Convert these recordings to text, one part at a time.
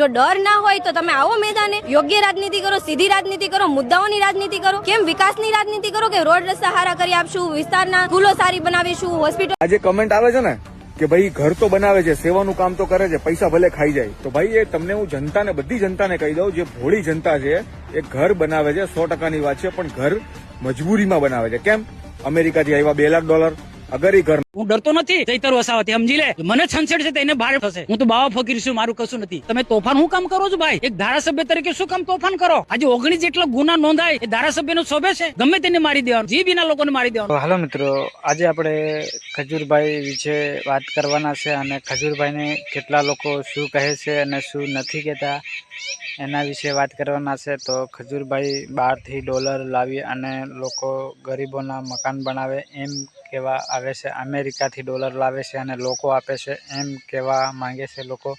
જો ડર ના હોય તો તમે આવો મેદાને. યોગ્ય રાજનીતિ કરો, સીધી રાજનીતિ કરો, મુદ્દાઓની રાજનીતિ કરો. કેમ વિકાસની રાજનીતિ કરો કે રોડ રસ્તા હારા કરી આપશું, વિસ્તારના સ્કૂલો સારી બનાવીશું, હોસ્પિટલ આજે કમેન્ટ આવે છે ને કે ભાઈ ઘર તો બનાવે છે, સેવાનું કામ તો કરે છે, પૈસા ભલે ખાઈ જાય. તો ભાઈ એ તમને હું જનતાને, બધી જનતાને કહી દઉં, જે ભોળી જનતા છે, એ ઘર બનાવે છે, સો ટકાની વાત છે, પણ ઘર મજબૂરીમાં બનાવે છે. કેમ? અમેરિકાથી આવ્યા બે લાખ ડોલર. અગર એ ઘર હું ડરતો નથી. ચૈતર વસાવતી, સમજી લે? મને છનછેડ છે તેને ભારે થશે. હું તો બાવા ફકીર છું, મારું કશું નથી. તમે તોફાન હું કામ કરો છો ભાઈ? એક ધારાસભ્ય તરીકે શું કામ તોફાન કરો? આજે ઓગણીસ જેટલા ગુના નોંધાય, એ ધારાસભ્યનો શોભે છે? ગમે તેને મારી દેવાનું, જી બીના લોકોને મારી દેવાનું. હાલો મિત્રો, આજે આપણે ખજૂરભાઈ વિશે વાત કરવાના છે અને ખજૂરભાઈને કેટલા લોકો શું કહે છે અને શું નથી કહેતા એના વિશે વાત કરવાના છે. તો ખજૂરભાઈ બહારથી ડોલર લાવી અને લોકો ગરીબોના મકાન બનાવે એમ કહેવા આવે છે. અમેરિકાથી ડોલર લાવે છે અને લોકો આપે છે એમ કહેવા માંગે છે લોકો.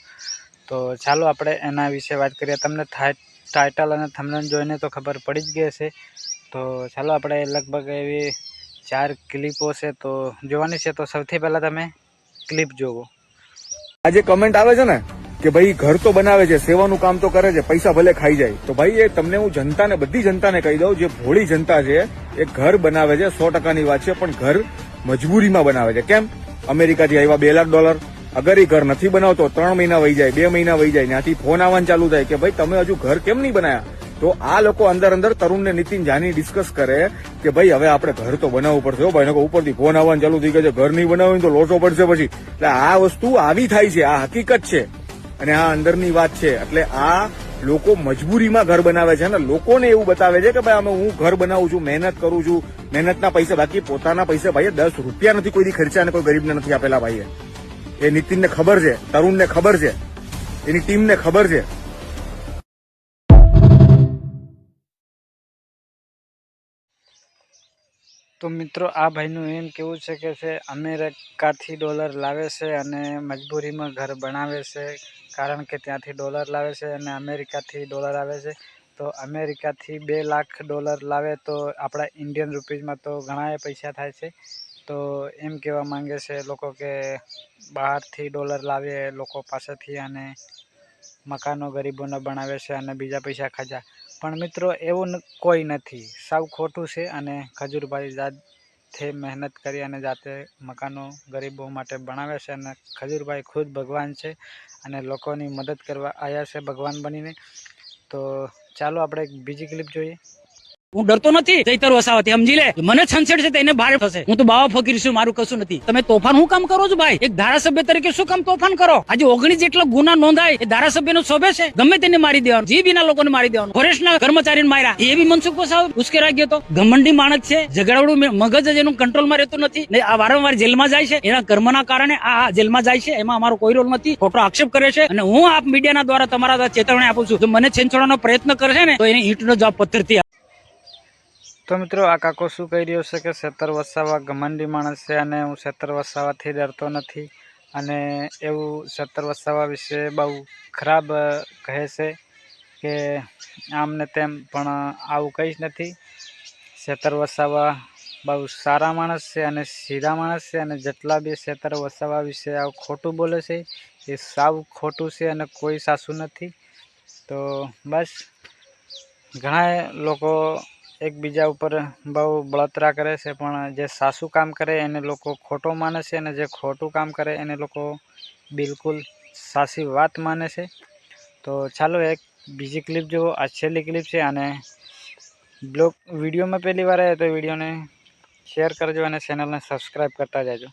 તો ચાલો આપણે એના વિશે વાત કરીએ. તમને ટાઇટલ અને થંબનેલ જોઈને તો ખબર પડી જ ગઈ હશે. તો ચાલો આપણે લગભગ એવી ચાર ક્લિપો છે તો જોવાની છે. તો સૌથી પહેલાં તમે ક્લિપ જોવો. આજે કમેન્ટ આવે છે ને કે ભાઈ ઘર તો બનાવે છે, સેવાનું કામ તો કરે છે, પૈસા ભલે ખાઈ જાય. તો ભાઈ એ તમને હું જનતાને, બધી જનતાને કહી દઉં, જે ભોળી જનતા છે, એ ઘર બનાવે છે, સો ટકાની વાત છે, પણ ઘર મજબૂરીમાં બનાવે છે. કેમ? અમેરિકાથી આવ્યા બે લાખ ડોલર. અગર એ ઘર નથી બનાવતો, ત્રણ મહિના વહી જાય, બે મહિના વહી જાય, ત્યાંથી ફોન આવવાનું ચાલુ થાય કે ભાઈ, તમે હજુ ઘર કેમ નહીં બનાયા? તો આ લોકો અંદર અંદર તરુણ ને નીતિન જાની ડિસ્કસ કરે કે ભાઈ, હવે આપણે ઘર તો બનાવવું પડશે. ભાઈ લોકો ઉપરથી ફોન આવવાનું ચાલુ થઈ ગયા છે. ઘર નહીં બનાવ્યું તો લોચો પડશે પછી. એટલે આ વસ્તુ આવી થાય છે. આ હકીકત છે. અને આ અંદરની વાત છે. એટલે આ લોકો મજબૂરીમાં ઘર બનાવે છે અને લોકોને એવું બતાવે છે કે ભાઈ અમે હું ઘર બનાવું છું, મહેનત કરું છું, મહેનતના પૈસા બાકી, પોતાના પૈસા ભાઈએ દસ રૂપિયા નથી કોઈ ખર્ચા અને કોઈ ગરીબને નથી આપેલા ભાઈએ. એ નીતિનને ખબર છે, તરુણને ખબર છે, એની ટીમને ખબર છે. તો મિત્રો, આ ભાઈનું એમ કેવું છે કે છે, અમેરિકાથી ડોલર લાવે છે અને મજબૂરીમાં ઘર બનાવે છે. કારણ કે ત્યાંથી ડોલર લાવે છે અને અમેરિકાથી ડોલર આવે છે. તો અમેરિકાથી બે લાખ ડોલર લાવે તો આપણા ઇન્ડિયન રૂપીઝમાં તો ઘણા પૈસા થાય છે. તો એમ કહેવા માંગે છે લોકો કે બહારથી ડોલર લાવે લોકો પાસેથી અને મકાનો ગરીબોને બનાવે છે અને બીજા પૈસા ખાજા. પણ મિત્રો, એવું કોઈ નથી. સાવ ખોટું છે અને ખજૂરભાઈ જાતે મહેનત કરી અને જાતે મકાનો ગરીબો માટે બનાવે છે અને ખજૂરભાઈ ખુદ ભગવાન છે અને લોકોની મદદ કરવા આવ્યા છે ભગવાન બનીને. તો ચાલો આપણે એક બીજી ક્લિપ જોઈએ. હું ડરતો નથી. ચૈતર વસાવાથી સમજી લે? મને છંછેડ છે તેને ભારે થશે. હું તો બાવા ફકીર છું, મારું કશું નથી. તમે તોફાન હું કામ કરો છો ભાઈ? એક ધારાસભ્ય તરીકે શું કામ તોફાન કરો? આજે ઓગણીસ જેટલા ગુના નોંધાય, એ ધારાસભ્ય નો શોભે છે? ગમે તેને મારી દેવાનું. જી બીના લોકોને મારી દેવાનું. ફોરેસ્ટના કર્મચારી માર્યા. એ બી મનસુખ વસાવ ઉશ્કેરાઈ ગયો તો? ઘમંડી માણસ છે. ઝઘડાવડું મગજ જ એનું કંટ્રોલમાં રહેતું નથી. ને આ વારંવાર જેલમાં જાય છે. એના કર્મના કારણે આ જેલમાં જાય છે. એમાં અમારો કોઈ રોલ નથી. ખોટો આક્ષેપ કરે છે. અને હું આપ મીડિયાના દ્વારા તમારા ચેતવણી આપું છું. જો મને છેંચવાનો પ્રયત્ન કરશે ને, તો એની ઈંટનો જવાબ પથ્થરથી તો મિત્રો, આ કાકો શું કહી રહ્યો છે કે શેતર વસાવા ઘમંડી માણસ છે અને હું શેતર વસાવાથી ડરતો નથી અને એવું શેતર વસાવા વિશે બહુ ખરાબ કહે છે કે આમ ને તેમ પણ આવું કંઈ જ નથી. શેતર વસાવા બહુ સારા માણસ છે અને સીધા માણસ છે અને જેટલા બી શેતર વસાવા વિશે આવું ખોટું બોલે છે, એ સાવ ખોટું છે અને કોઈ સાસુ નથી. તો બસ, ઘણા લોકો એકબીજા ઉપર બહુ બળતરા કરે છે, પણ જે સાસુ કામ કરે એને લોકો ખોટો માને છે અને જે ખોટું કામ કરે એને લોકો બિલકુલ સાચી વાત માને છે. તો ચાલો એક બીજી ક્લિપ જુઓ, આ છેલ્લી ક્લિપ છે અને બ્લોગ વિડીયોમાં પહેલી વાર આવે તો વિડીયોને શેર કરજો અને ચેનલને સબસ્ક્રાઇબ કરતા જાજો.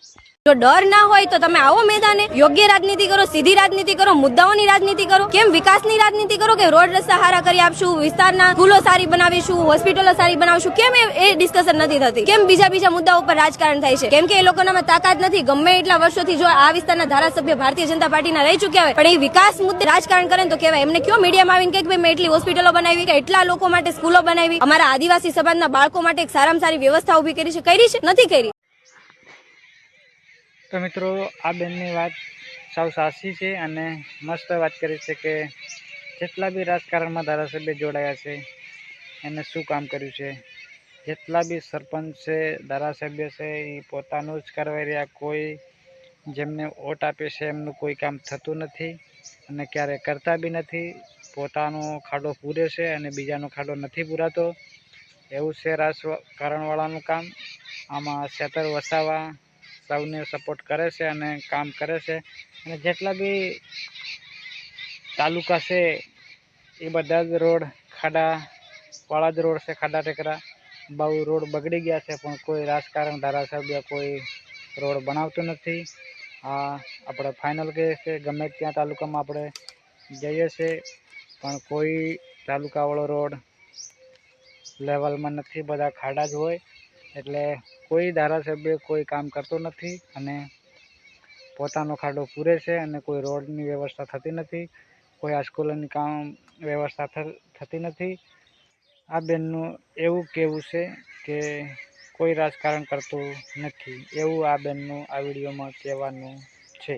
જો ડર ના હોય તો તમે આવો મેદાને. યોગ્ય રાજનીતિ કરો, સીધી રાજનીતિ કરો, મુદ્દાઓની રાજનીતિ કરો. કેમ વિકાસની રાજનીતિ કરો કે રોડ રસ્તા સારા કરી આપશું, વિસ્તારના સ્કૂલો સારી બનાવીશું, હોસ્પિટલો સારી બનાવશું? કેમ એ- ડિસ્કશન નથી થતી? કેમ બીજા બીજા મુદ્દા ઉપર રાજકારણ થાય છે? કેમ કે એ લોકોનામાં તાકાત નથી? ગમે એટલા વર્ષોથી જો આ વિસ્તારના ધારાસભ્ય ભારતીય જનતા પાર્ટીના રહી ચૂક્યા હોય, પણ એ વિકાસ મુદ્દે રાજકારણ કરે તો કહેવાય, એમને કયો મીડિયામાં આવીને કે મેં એટલી હોસ્પિટલો બનાવી, કે એટલા લોકો માટે સ્કૂલો બનાવી, અમારા આદિવાસી સમાજના બાળકો માટે એક સારામાં સારી વ્યવસ્થા ઊભી કરી છે કરી છે? નથી કરી. તો મિત્રો, આ બેનની વાત સાવ સાચી છે અને મસ્ત વાત કરી છે કે જેટલા બી રાજકારણમાં ધારાસભ્ય જોડાયા છે, એને શું કામ કર્યું છે? જેટલા બી સરપંચ છે, ધારાસભ્ય છે, એ પોતાનું જ કરવાઈ રહ્યા. કોઈ જેમને વોટ આપે છે, એમનું કોઈ કામ થતું નથી અને ક્યારેય કરતા બી નથી. પોતાનો ખાડો પૂરે છે અને બીજાનો ખાડો નથી પૂરાતો. એવું છે રાજકારણવાળાનું કામ. આમાં સેતર વસાવા સૌને સપોર્ટ કરે છે અને કામ કરે છે. અને જેટલા બી તાલુકા છે, એ બધા જ રોડ ખાડા વાળા જ રોડ છે, ખાડા ટેકરા. બહુ રોડ બગડી ગયા છે, પણ કોઈ રાજકારણ ધારાસભ્ય કોઈ રોડ બનાવતું નથી. આ આપણે ફાઇનલ કહીએ છીએ ગમે ત્યાં તાલુકામાં આપણે જઈએ છીએ, પણ કોઈ તાલુકાવાળો રોડ લેવલમાં નથી, બધા ખાડા જ હોય. એટલે કોઈ ધારાસભ્ય કોઈ કામ કરતો નથી અને પોતાનો ખાડો પૂરે છે અને કોઈ રોડની વ્યવસ્થા થતી નથી, કોઈ આ કામ વ્યવસ્થા થતી નથી. આ બેનનું એવું કહેવું છે કે કોઈ રાજકારણ કરતું નથી. એવું આ બેનનું આ વિડીયોમાં કહેવાનું છે.